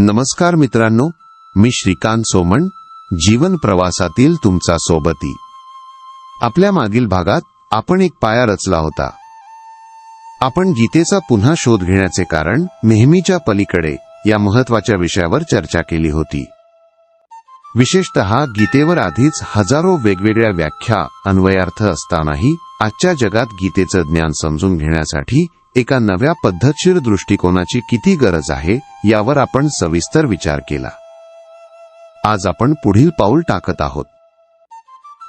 नमस्कार मित्रांनो मी श्रीकांत सोमण जीवन प्रवासातील तुमचा सोबती. आपल्या मागील भागात आपण एक पाया रचला होता. आपण गीतेचा पुन्हा शोध घेण्याचे कारण नेहमीच्या पलीकडे या महत्त्वाच्या विषयावर चर्चा केली होती. विशेषत गीतेवर आधीच हजारो वेगवेगळ्या व्याख्या अन्वयार्थ असतानाही आजच्या जगात गीतेचं ज्ञान समजून घेण्यासाठी एका नव्या पद्धतशीर दृष्टिकोनाची किती गरज आहे यावर आपण सविस्तर विचार केला. आज आपण पुढील पाऊल टाकत आहोत.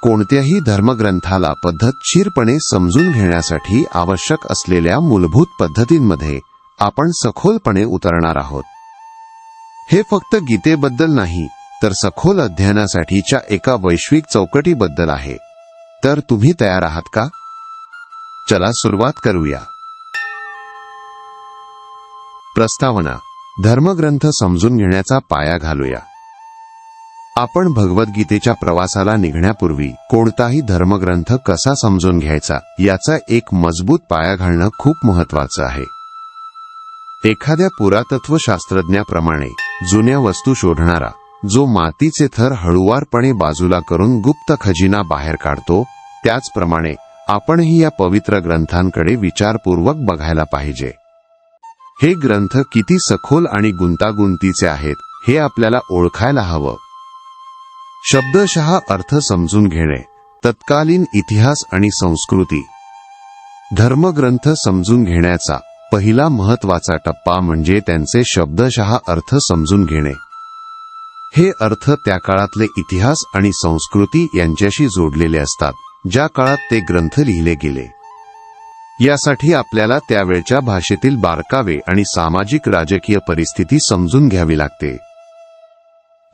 कोणत्याही धर्मग्रंथाला पद्धतशीरपणे समजून घेण्यासाठी आवश्यक असलेल्या मूलभूत पद्धतींमध्ये आपण सखोलपणे उतरणार आहोत. हे फक्त गीतेबद्दल नाही तर सखोल अध्ययनासाठीच्या एका वैश्विक चौकटीबद्दल आहे. तर तुम्ही तयार आहात का? चला सुरुवात करूया. प्रस्तावना. धर्मग्रंथ समजून घेण्याचा पाया घालूया. आपण भगवद्गीतेच्या प्रवासाला निघण्यापूर्वी कोणताही धर्मग्रंथ कसा समजून घ्यायचा याचा एक मजबूत पाया घालणं खूप महत्वाचं आहे. एखाद्या पुरातत्व शास्त्रज्ञाप्रमाणे जुन्या वस्तू शोधणारा जो मातीचे थर हळुवारपणे बाजूला करून गुप्त खजिना बाहेर काढतो त्याचप्रमाणे आपणही या पवित्र ग्रंथांकडे विचारपूर्वक बघायला पाहिजे. हे ग्रंथ किती सखोल आणि गुंतागुंतीचे आहेत हे आपल्याला ओळखायला हवं. शब्दशः अर्थ समजून घेणे तत्कालीन इतिहास आणि संस्कृती. धर्मग्रंथ समजून घेण्याचा पहिला महत्त्वाचा टप्पा म्हणजे त्यांचे शब्दशः अर्थ समजून घेणे. हे अर्थ त्या काळातले इतिहास आणि संस्कृती यांच्याशी जोडलेले असतात ज्या काळात ते ग्रंथ लिहिले गेले. यासाठी आपल्याला त्यावेळच्या भाषेतील बारकावे आणि सामाजिक राजकीय परिस्थिती समजून घ्यावी लागते.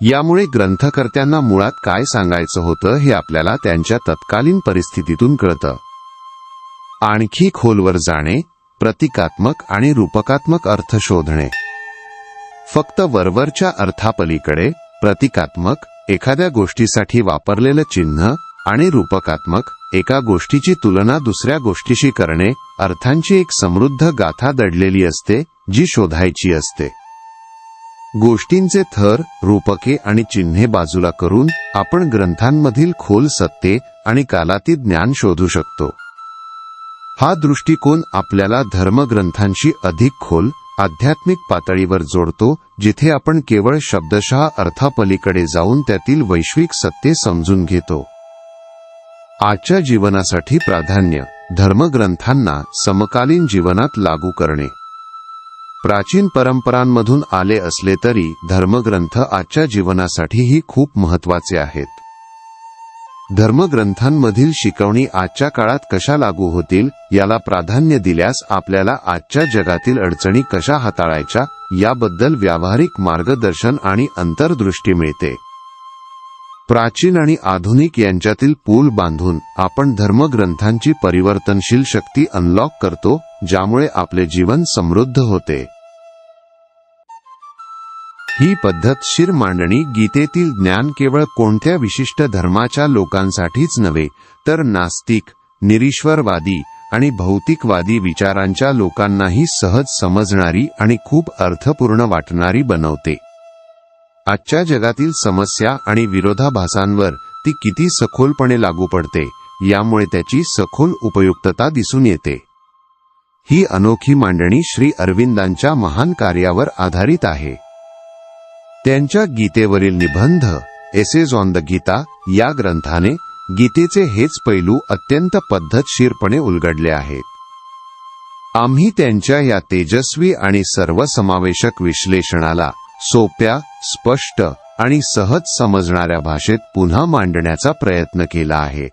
यामुळे ग्रंथकर्त्यांना मुळात काय सांगायचं होतं हे आपल्याला त्यांच्या तत्कालीन परिस्थितीतून कळतं. आणखी खोलवर जाणे प्रतिकात्मक आणि रूपकात्मक अर्थ शोधणे. फक्त वरवरच्या अर्थापलीकडे प्रतिकात्मक एखाद्या गोष्टीसाठी वापरलेलं चिन्ह आणि रूपकात्मक एका गोष्टीची तुलना दुसऱ्या गोष्टीशी करणे अर्थांची एक समृद्ध गाथा दडलेली असते जी शोधायची असते. गोष्टींचे थर रूपके आणि चिन्हे बाजूला करून आपण ग्रंथांमधील खोल सत्ते आणि कालातील ज्ञान शोधू शकतो. हा दृष्टिकोन आपल्याला धर्मग्रंथांशी अधिक खोल आध्यात्मिक पातळीवर जोडतो जिथे आपण केवळ शब्दशः अर्थापलीकडे जाऊन त्यातील वैश्विक सत्ते समजून घेतो. आजच्या जीवनासाठी प्राधान्य धर्मग्रंथांना समकालीन जीवनात लागू करणे. प्राचीन परंपरांमधून आले असले तरी धर्मग्रंथ आजच्या जीवनासाठीही खूप महत्त्वाचे आहेत. धर्मग्रंथांमधील शिकवणी आजच्या काळात कशा लागू होतील याला प्राधान्य दिल्यास आपल्याला आजच्या जगातील अडचणी कशा हाताळायच्या याबद्दल व्यावहारिक मार्गदर्शन आणि अंतर्दृष्टी मिळते. प्राचीन आणि आधुनिक यांच्यातील पूल बांधून आपण धर्मग्रंथांची परिवर्तनशील शक्ती अनलॉक करतो ज्यामुळे आपले जीवन समृद्ध होते. ही पद्धतशीर मांडणी गीतेतील ज्ञान केवळ कोणत्या विशिष्ट धर्माच्या लोकांसाठीच नव्हे तर नास्तिक निरीश्वरवादी आणि भौतिकवादी विचारांच्या लोकांनाही सहज समजणारी आणि खूप अर्थपूर्ण वाटणारी बनवते. आजच्या जगातील समस्या आणि विरोधाभासांवर ती किती सखोलपणे लागू पडते यामुळे त्याची सखोल उपयुक्तता दिसून येते. ही अनोखी मांडणी श्री अरविंदांच्या महान कार्यावर आधारित आहे. त्यांच्या गीतेवरील निबंध एसेज ऑन द गीता या ग्रंथाने गीतेचे हेच पैलू अत्यंत पद्धतशीरपणे उलगडले आहेत. आम्ही त्यांच्या या तेजस्वी आणि सर्वसमावेशक विश्लेषणाला सोप्या स्पष्ट आणि सहज समजणाऱ्या भाषेत पुन्हा मांडण्याचा प्रयत्न केला आहे.